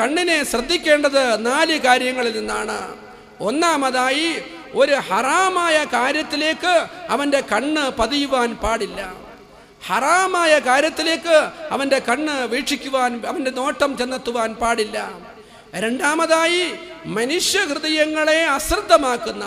കണ്ണിനെ ശ്രദ്ധിക്കേണ്ടത് നാല് കാര്യങ്ങളിൽ നിന്നാണ്. ഒന്നാമതായി ഒരു ഹറാമായ കാര്യത്തിലേക്ക് അവന്റെ കണ്ണ് പതിയുവാൻ പാടില്ല. ഹറാമായ കാര്യത്തിലേക്ക് അവന്റെ കണ്ണ് വീക്ഷിക്കുവാൻ അവന്റെ നോട്ടം ചെന്നെത്തുവാൻ പാടില്ല. രണ്ടാമതായി മനുഷ്യ ഹൃദയങ്ങളെ അശ്രദ്ധമാക്കുന്ന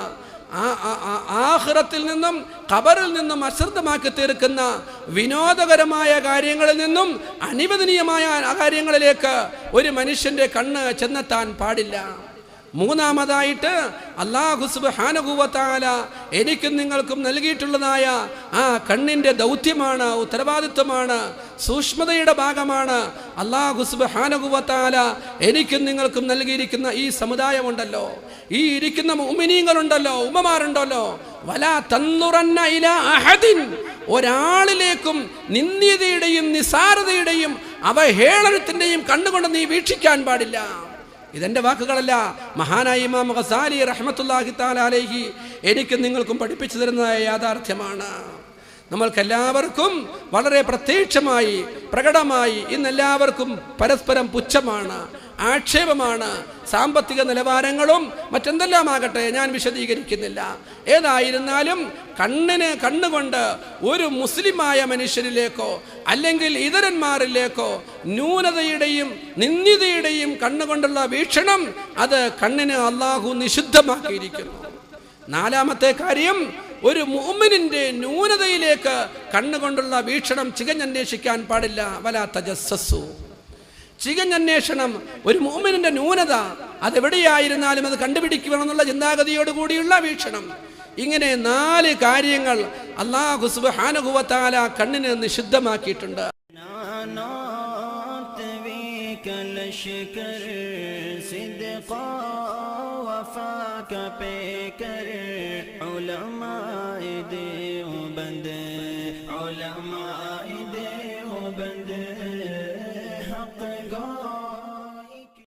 ആ- ആ- ആ- ആഖിറത്തിൽ നിന്നും ഖബറിൽ നിന്നും അശ്രദ്ധമാക്കി തീർക്കുന്ന വിനോദകരമായ കാര്യങ്ങളിൽ നിന്നും അനുവദനീയമായ കാര്യങ്ങളിലേക്ക് ഒരു മനുഷ്യന്റെ കണ്ണ് ചെന്നെത്താൻ പാടില്ല. മൂന്നാമതായിട്ട് അള്ളാഹു സുബ്ഹാനഹുവതാല എനിക്കും നിങ്ങൾക്കും നൽകിയിട്ടുള്ളതായ ആ കണ്ണിന്റെ ദൗത്യമാണ് ഉത്തരവാദിത്വമാണ് സൂക്ഷ്മതയുടെ ഭാഗമാണ്. അള്ളാഹു സുബ്ഹാനഹുവതാല എനിക്കും നിങ്ങൾക്കും നൽകിയിരിക്കുന്ന ഈ സമുദായമുണ്ടല്ലോ. ഈ ഇരിക്കുന്ന ഉമിനീങ്ങളുണ്ടല്ലോ ഉമ്മമാരുണ്ടല്ലോ. വല തന്നുറന്ന ഇല അഹദിൻ. ഒരാളിലേക്കും നിന്ദ്യതയുടെയും നിസാരതയുടെയും അവഹേളനത്തിന്റെയും കണ്ണുകൊണ്ട് നീ വീക്ഷിക്കാൻ പാടില്ല. ഇതെന്റെ വാക്കുകളല്ല. മഹാനായ ഇമാം ഖസാലി റഹ്മത്തുല്ലാഹി തആല അലൈഹി എനിക്കും നിങ്ങൾക്കും പഠിപ്പിച്ചു തരുന്നതായ യാഥാർത്ഥ്യമാണ്. നമ്മൾക്കെല്ലാവർക്കും വളരെ പ്രത്യക്ഷമായി പ്രകടമായി ഇന്നെല്ലാവർക്കും പരസ്പരം പുച്ഛമാണ്. ആക്ഷേപമാണ്. സാമ്പത്തിക നിലവാരങ്ങളും മറ്റെന്തെല്ലാമാകട്ടെ ഞാൻ വിശദീകരിക്കുന്നില്ല. ഏതായിരുന്നാലും കണ്ണിന് കണ്ണുകൊണ്ട് ഒരു മുസ്ലിമായ മനുഷ്യരിലേക്കോ അല്ലെങ്കിൽ ഇതരന്മാരിലേക്കോ ന്യൂനതയുടെയും നിന്ദിതയുടെയും കണ്ണുകൊണ്ടുള്ള വീക്ഷണം അത് കണ്ണിന് അള്ളാഹു നിഷിദ്ധമാക്കിയിരിക്കുന്നു. നാലാമത്തെ കാര്യം ഒരു മുഅ്മിനിന്റെ ന്യൂനതയിലേക്ക് കണ്ണുകൊണ്ടുള്ള വീക്ഷണം ചികഞ്ഞന്വേഷിക്കാൻ പാടില്ല. വലാ തജസ്സസ്സു. ചികഞ്ഞന്വേഷണം ഒരു മൂമിനിന്റെ ന്യൂനത അതെവിടെയായിരുന്നാലും അത് കണ്ടുപിടിക്കണമെന്നുള്ള ചിന്താഗതിയോടുകൂടിയുള്ള വീക്ഷണം. ഇങ്ങനെ നാല് കാര്യങ്ങൾ അള്ളാഹു സുബാനുഭവത്താല കണ്ണിന് നിഷിദ്ധമാക്കിയിട്ടുണ്ട് ഉലമാ up and gone.